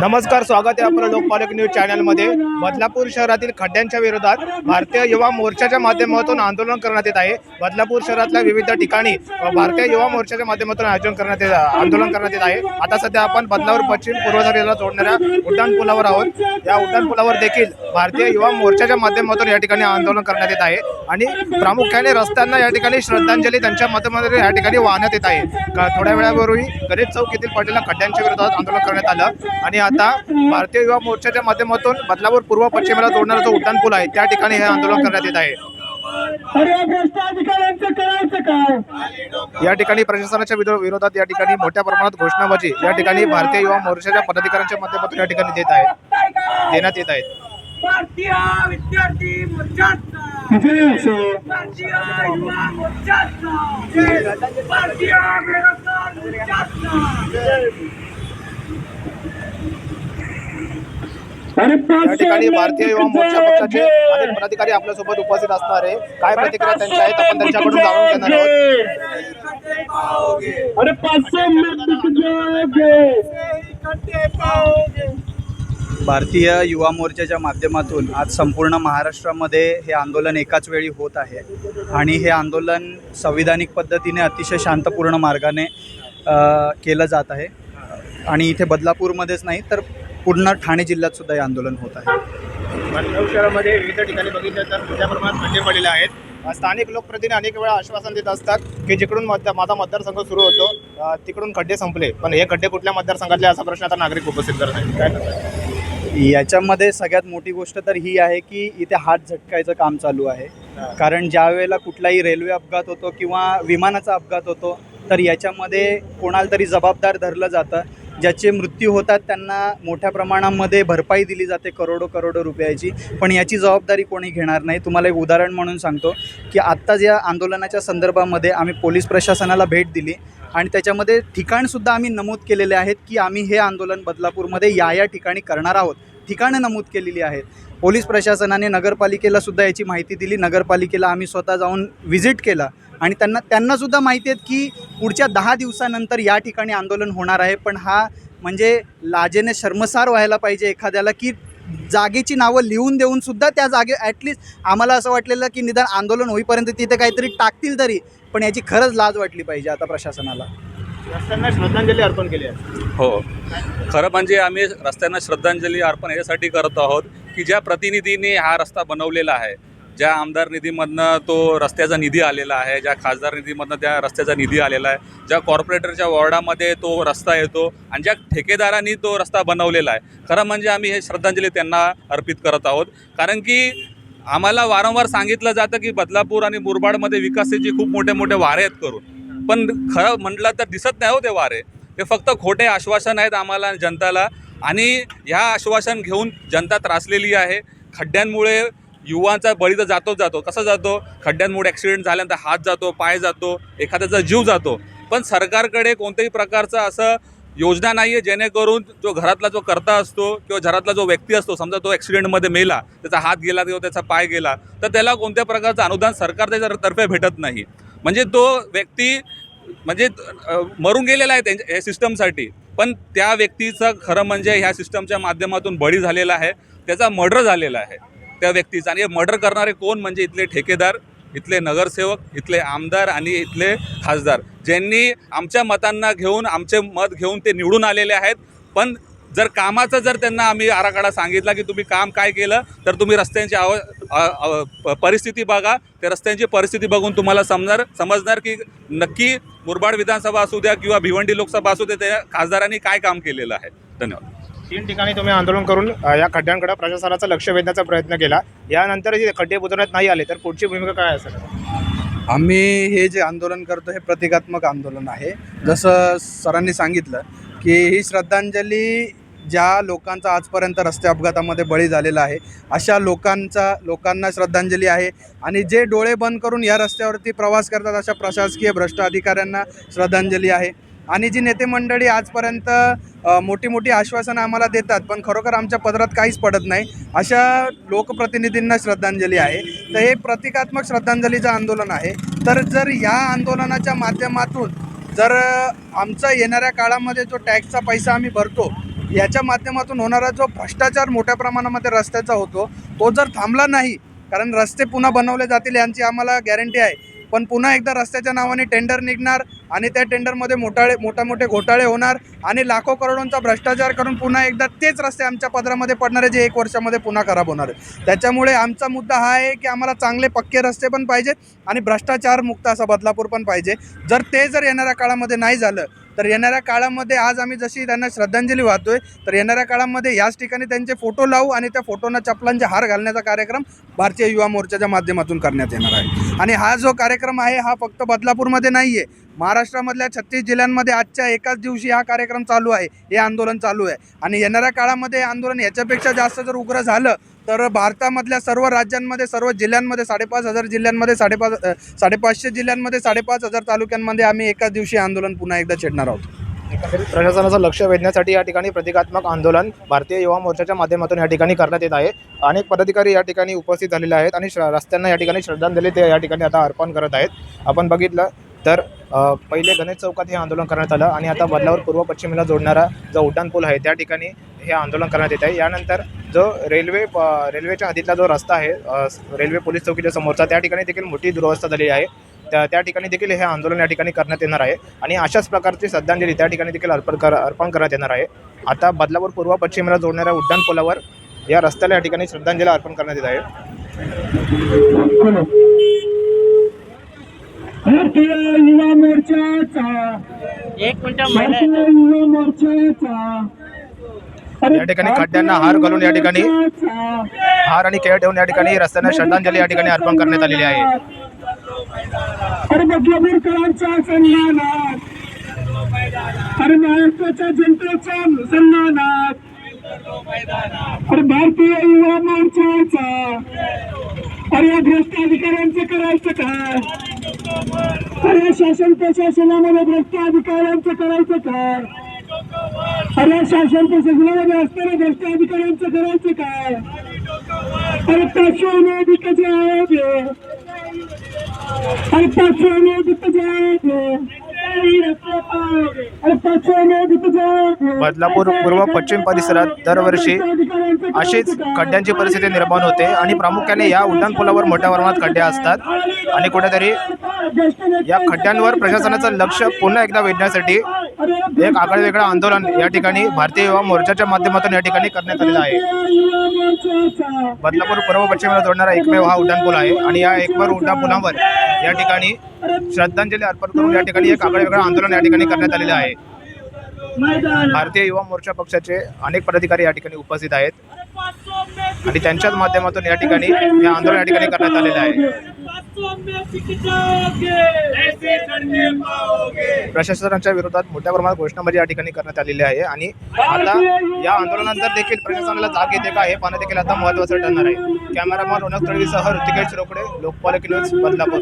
नमस्कार स्वागत आहे आपलं लोकपालक न्यूज चॅनलमध्ये. बदलापूर शहरातील खड्ड्यांच्या विरोधात भारतीय युवा मोर्चाच्या माध्यमातून आंदोलन करण्यात येत आहे. बदलापूर शहरातल्या विविध ठिकाणी भारतीय युवा मोर्चाच्या माध्यमातून आयोजन करण्यात येत आंदोलन करण्यात येत आहे. आता सध्या आपण बदलापूर पश्चिम पूर्वधारेला जोडणाऱ्या उड्डाण पुलावर आहोत. या उड्डाण पुलावर देखील भारतीय युवा मोर्चाच्या माध्यमातून या ठिकाणी आंदोलन करण्यात येत आहे. आणि प्रामुख्याने रस्त्यांना या ठिकाणी श्रद्धांजली त्यांच्या माध्यमातून या ठिकाणी वाहण्यात येत आहे. थोड्या वेळापूर्वी गणेश चौक येथील पाटीलला खड्ड्यांच्या विरोधात आंदोलन करण्यात आलं. आणि आता भारतीय युवा मोर्चाच्या माध्यमातून बदलापूर पूर्व पश्चिमेला जोडणारा जो उड्डाण पूल आहे त्या ठिकाणी हे आंदोलन करण्यात येत आहे. या ठिकाणी प्रशासनाच्या विरोधात या ठिकाणी मोठ्या प्रमाणात घोषणाबाजी या ठिकाणी भारतीय युवा मोर्चाच्या पदाधिकाऱ्यांच्या माध्यमातून या ठिकाणी देत आहे देण्यात येत आहेत भारतीय विद्यार्थी मोर्चाचा भारतीय युवा मोर्चाचा भारतीय बेरोजगार मोर्चाचा या पाचशे ठिकाणी भारतीय युवा मोर्चा पक्षाचे जय. अनेक पदाधिकारी आपल्यासोबत उपस्थित असणार आहे. काय प्रतिक्रिया त्यांच्या आहेत आपण त्यांच्याकडून जाणून घेणार आहोत. अरे पाचशे. भारतीय युवा मोर्चाच्या माध्यमातून आज संपूर्ण महाराष्ट्रामध्ये हे आंदोलन एकाच वेळी होत आहे. आणि हे आंदोलन संविधानिक पद्धतीने अतिशय शांतपूर्ण मार्गाने अ, केलं जात आहे. आणि इथे बदलापूरमध्येच नाही तर पूर्ण ठाणे जिल्ह्यात सुद्धा हे आंदोलन होत आहे. बदलापूर शहरामध्ये विविध ठिकाणी बघितलं तर मोठ्या प्रमाणात खड्डे पडलेले आहेत. स्थानिक लोकप्रतिनिधी अनेक वेळा आश्वासन देत असतात की जिकडून मत माझा मतदारसंघ सुरू होतो तिकडून खड्डे संपले. पण हे खड्डे कुठल्या मतदारसंघातले असा प्रश्न आता नागरिक उपस्थित करत आहेत. काय? याच्यामध्ये सगळ्यात मोठी गोष्ट तर ही आहे की इथे हात झटकायचं काम चालू आहे. कारण ज्या वेळेला कुठलाही रेल्वे अपघात होतो किंवा विमानाचा अपघात होतो तर याच्यामध्ये कोणाला तरी जबाबदार धरलं जातं. ज्याचे मृत्यू होतात त्यांना मोठ्या प्रमाणामध्ये भरपाई दिली जाते करोडो करोडो रुपयाची. पण याची जबाबदारी कोणी घेणार नाही. तुम्हाला एक उदाहरण म्हणून सांगतो की आत्ताच या आंदोलनाच्या संदर्भामध्ये आम्ही पोलीस प्रशासनाला भेट दिली आणि त्याच्यामध्ये ठिकाणसुद्धा आम्ही नमूद केलेले आहेत की आम्ही हे आंदोलन बदलापूरमध्ये या या ठिकाणी करणार आहोत. ठिकाणं नमूद केलेली आहेत. पोलीस प्रशासनाने नगरपालिकेला सुद्धा याची माहिती दिली. नगरपालिकेला आम्ही स्वतः जाऊन व्हिजिट केला. आणि त्यांना त्यांनासुद्धा माहिती आहेत की पुढच्या दहा दिवसानंतर या ठिकाणी आंदोलन होणार आहे. पण हा म्हणजे लाजेने शर्मसार व्हायला पाहिजे एखाद्याला की जागेची नावं लिहून देऊन सुद्धा त्या जागे ॲटलिस्ट आम्हाला असं वाटलेलं की निदान आंदोलन होईपर्यंत तिथे काहीतरी टाकतील तरी पण याची खरंच लाज वाटली पाहिजे आता प्रशासनाला. रस्त्यांना श्रद्धांजली अर्पण केली आहे. हो. खरं म्हणजे आम्ही रस्त्यांना श्रद्धांजली अर्पण याच्यासाठी करत आहोत की ज्या प्रतिनिधींनी हा रस्ता बनवलेला आहे ज्या आमदार निधीमधनं तो रस्त्याचा निधी आलेला आहे ज्या खासदार निधीमधनं त्या रस्त्याचा निधी आलेला आहे ज्या कॉर्पोरेटरच्या वॉर्डामध्ये तो रस्ता येतो आणि ज्या ठेकेदारांनी तो रस्ता बनवलेला आहे. खरं म्हणजे आम्ही हे श्रद्धांजली त्यांना अर्पित करत आहोत. कारण की आम्हाला वारंवार सांगितलं जातं की बदलापूर आणि मुरबाडमध्ये विकासाचे खूप मोठे मोठे वारे आहेत करून. पण खरं म्हटलं तर दिसत नाही हो ते वारे. ते फक्त खोटे आश्वासन आहेत आम्हाला आणि जनताला. आणि ह्या आश्वासन घेऊन जनता त्रासलेली आहे. खड्ड्यांमुळे युवांचा बळी तर जातोच जातो. कसा जातो? खड्ड्यांमुळे ॲक्सिडेंट झाल्यानंतर हात जातो पाय जातो एखाद्याचा जीव जातो. पण सरकारकडे कोणत्याही प्रकारचं असं योजना नाही आहे जेणेकरून जो घरातला जो करता असतो किंवा घरातला जो व्यक्ती असतो समजा तो ॲक्सिडेंटमध्ये मेला त्याचा हात गेला किंवा त्याचा पाय गेला तर त्याला कोणत्या प्रकारचं अनुदान सरकार त्याच्या तर्फे भेटत नाही. म्हणजे तो व्यक्ती म्हणजे मरून गेलेला आहे त्यांच्या ह्या सिस्टमसाठी. पण त्या व्यक्तीचं खरं म्हणजे ह्या सिस्टमच्या माध्यमातून बळी झालेला आहे त्याचा मर्डर झालेला आहे. त्या व्यक्तीचा. आणि हे मर्डर करणारे कोण? म्हणजे इथले ठेकेदार इथले नगरसेवक इथले आमदार आणि इथले खासदार. ज्यांनी आमच्या मतांना घेऊन आमचे मत घेऊन ते निवडून आलेले आहेत. पण जर कामाचं जर त्यांना आम्ही आराखडा सांगितला की तुम्ही काम काय केलं तर तुम्ही रस्त्यांची आव प- परिस्थिती बघा. त्या रस्त्यांची परिस्थिती बघून तुम्हाला समजणार समजणार की नक्की मुरबाड विधानसभा असू द्या किंवा भिवंडी लोकसभा असू द्या त्या खासदारांनी काय काम केलेलं आहे. धन्यवाद. तीन ठिकाणी तुम्ही आंदोलन करून अ, या खड्ड्यांकडे प्रशासनाचं लक्ष वेधण्याचा प्रयत्न केला. यानंतरही खड्डे बुजवण्यात नाही आले तर पुढची भूमिका काय असेल? आम्ही हे जे आंदोलन करतो हे प्रतिकात्मक आंदोलन आहे. जसं सरांनी सांगितलं की ही श्रद्धांजली ज्या लोकांचा आजपर्यंत रस्ते अपघातामध्ये बळी झालेला आहे अशा लोकांचा लोकांना श्रद्धांजली आहे. आणि जे डोळे बंद करून या रस्त्यावरती प्रवास करतात अशा प्रशासकीय भ्रष्ट अधिकाऱ्यांना श्रद्धांजली आहे. आणि जी नेते मंडळी आजपर्यंत मोठी मोठी आश्वासनं आम्हाला देतात पण खरोखर आमच्या पदरात काहीच पडत नाही अशा लोकप्रतिनिधींना श्रद्धांजली आहे. तर हे प्रतिकात्मक श्रद्धांजलीचं आंदोलन आहे. तर जर या आंदोलनाच्या माध्यमातून जर आमचा येणाऱ्या काळामध्ये जो टॅक्सचा पैसा आम्ही भरतो याच्या माध्यमातून होणारा जो भ्रष्टाचार मोठ्या प्रमाणामध्ये रस्त्याचा होतो तो जर थांबला नाही कारण रस्ते पुन्हा बनवले जातील यांची आम्हाला गॅरंटी आहे. पण पुन्हा एकदा रस्त्याच्या नावाने टेंडर निघणार आणि त्या टेंडरमध्ये मोठाळे मोठा मोठे घोटाळे होणार आणि लाखो करोडोंचा भ्रष्टाचार करून पुन्हा एकदा तेच रस्ते आमच्या पदरामध्ये पडणारे जे एक वर्षामध्ये पुन्हा खराब होणार आहे त्याच्यामुळे आमचा मुद्दा हा आहे की आम्हाला चांगले पक्के रस्ते पण पाहिजेत आणि भ्रष्टाचार मुक्त असा बदलापूर पण पाहिजे. जर ते जर येणाऱ्या काळामध्ये नाही झालं तर येणाऱ्या काळामध्ये आज आम्ही जशी त्यांना श्रद्धांजली वाहतोय तर येणाऱ्या काळामध्ये याच ठिकाणी त्यांचे फोटो लावू आणि त्या फोटोना चपलांचे हार घालण्याचा कार्यक्रम भारतीय युवा मोर्चाच्या माध्यमातून करण्यात येणार आहे. आणि हा जो कार्यक्रम आहे हा फक्त बदलापूरमध्ये नाही आहे महाराष्ट्रामधल्या छत्तीस जिल्ह्यांमध्ये आजच्या एकाच दिवशी हा कार्यक्रम चालू आहे. हे आंदोलन चालू आहे. आणि येणाऱ्या काळामध्ये आंदोलन याच्यापेक्षा जास्त जर उग्र झालं तर भारतामधल्या सर्व राज्यांमध्ये सर्व जिल्ह्यांमध्ये साडेपाच हजार जिल्ह्यांमध्ये साडेपाच साडेपाचशे जिल्ह्यांमध्ये साडेपाच हजार तालुक्यांमध्ये आम्ही एकाच दिवशी आंदोलन पुन्हा एकदा छेडणार आहोत. प्रशासनाचं लक्ष वेधण्यासाठी या ठिकाणी प्रतिकात्मक आंदोलन भारतीय युवा मोर्चाच्या माध्यमातून या ठिकाणी करण्यात येत आहे. अनेक पदाधिकारी या ठिकाणी उपस्थित झालेले आहेत आणि रस्त्यांना या ठिकाणी श्रद्धांजली ते या ठिकाणी आता अर्पण करत आहेत. आपण बघितलं तर पहिले गणेश चौकात हे आंदोलन करण्यात आलं आणि आता बदलावर पूर्व पश्चिमेला जोडणारा जो उड्डाणपूल आहे त्या ठिकाणी हे आंदोलन करण्यात येत आहे. यानंतर जो रेल्वे रेल्वेच्या हद्दीतला जो रस्ता आहे रेल्वे पोलीस चौकीच्या समोरचा त्या ठिकाणी देखील मोठी दुरवस्था झालेली आहे. त्या त्या ठिकाणी देखील हे आंदोलन या ठिकाणी करण्यात येणार आहे आणि अशाच प्रकारची श्रद्धांजली त्या ठिकाणी देखील अर्पण कर अर्पण करण्यात येणार आहे. आता बदलापूर पूर्व पश्चिमेला जोडणाऱ्या उड्डाण पुलावर या रस्त्याला या ठिकाणी श्रद्धांजली अर्पण करण्यात येत आहे. भारतीय युवा मोर्चाचा. एक मिनिट भारतीय युवा मोर्चाचा. अरे या ठिकाणी खड्ड्यांना हार घालून या ठिकाणी. हार आणि खेळ ठेवून या ठिकाणी रस्त्यांना श्रद्धांजली या ठिकाणी अर्पण करण्यात आलेली आहे. अरे बदलापूरकरांच्या सन्मानात. अरे महाराष्ट्राच्या जनतेच्या सन्मानात. अरे भारतीय युवा मोर्चाचा. अरे या भ्रष्ट अधिकाऱ्यांचं करायचं काय? अरे शासन प्रशासनामध्ये भ्रष्ट अधिकाऱ्यांचं करायचं काय? अरे शासन प्रशासनामध्ये असणाऱ्या भ्रष्ट अधिकाऱ्यांचं करायचं काय? अरे पाचशे अधिक आहेत अरे पाचशे अधिक जाओगे अरे बदलापूर पूर्व पश्चिम परिसरात दरवर्षी अशीच खड्ड्यांची परिस्थिती निर्माण होते आणि प्रामुख्याने या उड्डाणपुलावर मोठ्या प्रमाणात खड्ड्या असतात. आणि कुठेतरी या खड्ड्यांवर प्रशासनाचं लक्ष पुन्हा एकदा वेधण्यासाठी एक आगळं वेगळं आंदोलन या ठिकाणी भारतीय युवा मोर्चाच्या माध्यमातून या ठिकाणी करण्यात आलेलं आहे. बदलापूर पूर्व पश्चिमेला जोडणारा एकमेव हा उड्डाणपूल आहे. आणि या एकमेव उड्डाणपुलावर या ठिकाणी श्रद्धांजली अर्पण करून या ठिकाणी एक आगळं वेगळं आंदोलन या ठिकाणी करण्यात आलेलं आहे. भारतीय युवा मोर्चा पक्षाचे अनेक पदाधिकारी या ठिकाणी उपस्थित आहेत. आणि त्यांच्याच माध्यमातून या ठिकाणी हे आंदोलन या ठिकाणी करण्यात आलेलं आहे. प्रशासनाच्या विरोधात मोठ्या प्रमाणात घोषणाबाजी या ठिकाणी करण्यात आलेली आहे आणि आता या आंदोलनानंतर देखील प्रशासनाला जाग येते का हे पाहणं देखील आता महत्त्वाचं ठरणार आहे. कॅमेरामॅन रोनक तळवीसह ऋतिकेश रोकडे लोकपालक न्यूज बदलापूर.